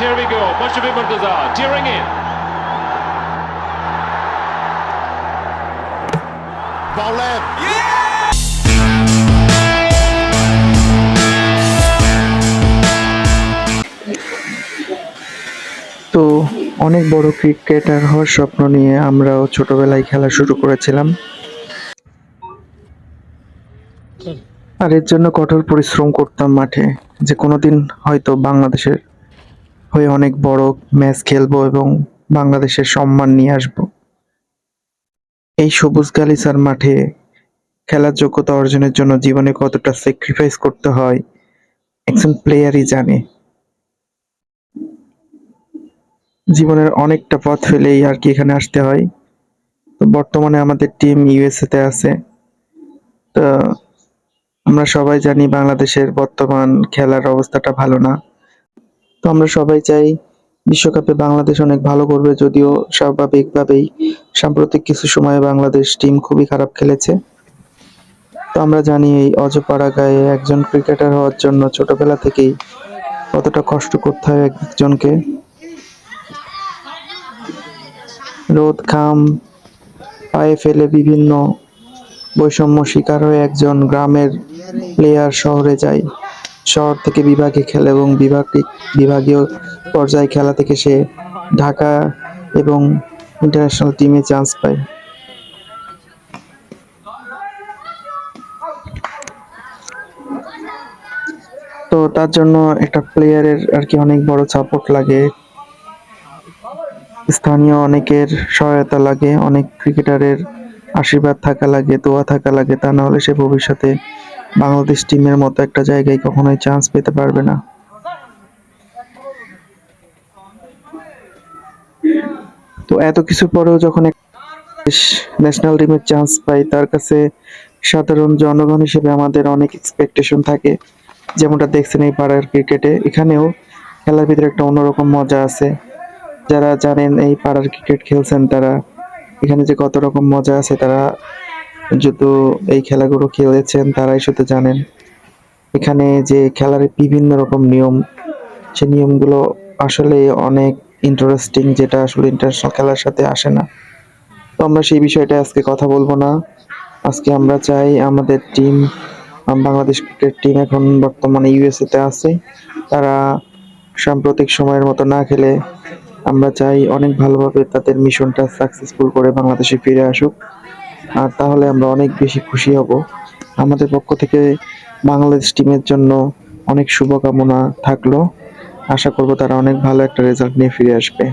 Here we go. Mushraf Murtaza tearing in. Ball left. তো অনেক বড় ক্রিকেটার হওয়ার স্বপ্ন নিয়ে আমরাও ছোটবেলায় খেলা শুরু করেছিলাম আর এর জন্য কঠোর পরিশ্রম করতাম মাঠে যে কোনোদিন হয়তো বাংলাদেশের হয়ে অনেক বড় ম্যাচ খেলব এবং বাংলাদেশের সম্মান নিয়ে আসব। এই সবুজ গালিচার মাঠে খেলার যোগ্যতা অর্জনের জন্য জীবনে কতটা স্যাক্রিফাইস করতে হয়, একজন প্লেয়ারই জানে। জীবনের অনেকটা পথ ফেলেই আর কি এখানে আসতে হয়। তো বর্তমানে আমাদের টিম ইউএসএতে আছে। তো আমরা সবাই জানি বাংলাদেশের বর্তমান খেলার অবস্থাটা ভালো না। তো আমরা সবাই চাই বিশ্বকাপে বাংলাদেশ অনেক ভালো করবে, যদিও স্বাভাবিকভাবেই সাম্প্রতিক কিছু সময়ে বাংলাদেশ টিম খুবই খারাপ খেলেছে। তো আমরা জানি এই অজপাড়া গায়ে একজন ক্রিকেটার হওয়ার জন্য ছোটবেলা থেকেই কতটা কষ্ট করতে হয় একজনকে। রোদ, ঘাম, পায়ে ফেলে বিভিন্ন বৈষম্য শিকার হয়ে একজন গ্রামের প্লেয়ার শহরে যায়। শহর থেকে বিভাগে খেলে এবং বিভাগ, বিভাগীয় পর্যায়ে খেলা থেকে সে ঢাকা এবং ইন্টারন্যাশনাল টিমে চান্স পায়। তো তার জন্য একটা প্লেয়ারের আর কি অনেক বড় সাপোর্ট লাগে। স্থানীয় অনেকের সহায়তা লাগে, অনেক ক্রিকেটারের আশীর্বাদ থাকা লাগে, দোয়া থাকা লাগে, তা না হলে সে ভবিষ্যতে বাংলাদেশ টিমের মতো একটা জায়গায় কখনোই চান্স পেতে পারবে না। তো এত কিছু পরেও যখন ন্যাশনাল টিমের চান্স পাই, তার কাছে সাধারণ জনগণ হিসেবে আমাদের অনেক এক্সপেকটেশন থাকে। যেমনটা দেখছেন এই পাড়ার ক্রিকেটে এখানেও খেলার ভিতরে একটা অন্যরকম মজা আছে। যারা জানেন এই পাড়ার ক্রিকেট খেলছেন তারা, এখানে যে কত রকম মজা আছে তারা যত এই খেলাগুলো খেলেছেন, তারাই শুধু জানেন। এখানে যে খেলার বিভিন্ন রকম নিয়ম, সে নিয়মগুলো আসলে অনেক ইন্টারেস্টিং যেটা আসলে ইন্টারন্যাশনাল খেলার সাথে আসে না। তো আমরা সেই বিষয়টা আজকে কথা বলব না। আজকে আমরা চাই আমাদের টিম বাংলাদেশ ক্রিকেট টিম এখন বর্তমানে ইউএসএতে আছে। তারা সাম্প্রতিক সময়ের মতো না খেলে আমরা চাই অনেক ভালোভাবে তাদের মিশনটা সাকসেসফুল করে বাংলাদেশে ফিরে আসুক। আর তাহলে আমরা অনেক বেশি খুশি হব। আমাদের পক্ষ থেকে বাংলাদেশ টিমের জন্য অনেক শুভকামনা থাকল। আশা করব তারা অনেক ভালো একটা রেজাল্ট নিয়ে ফিরে আসবে।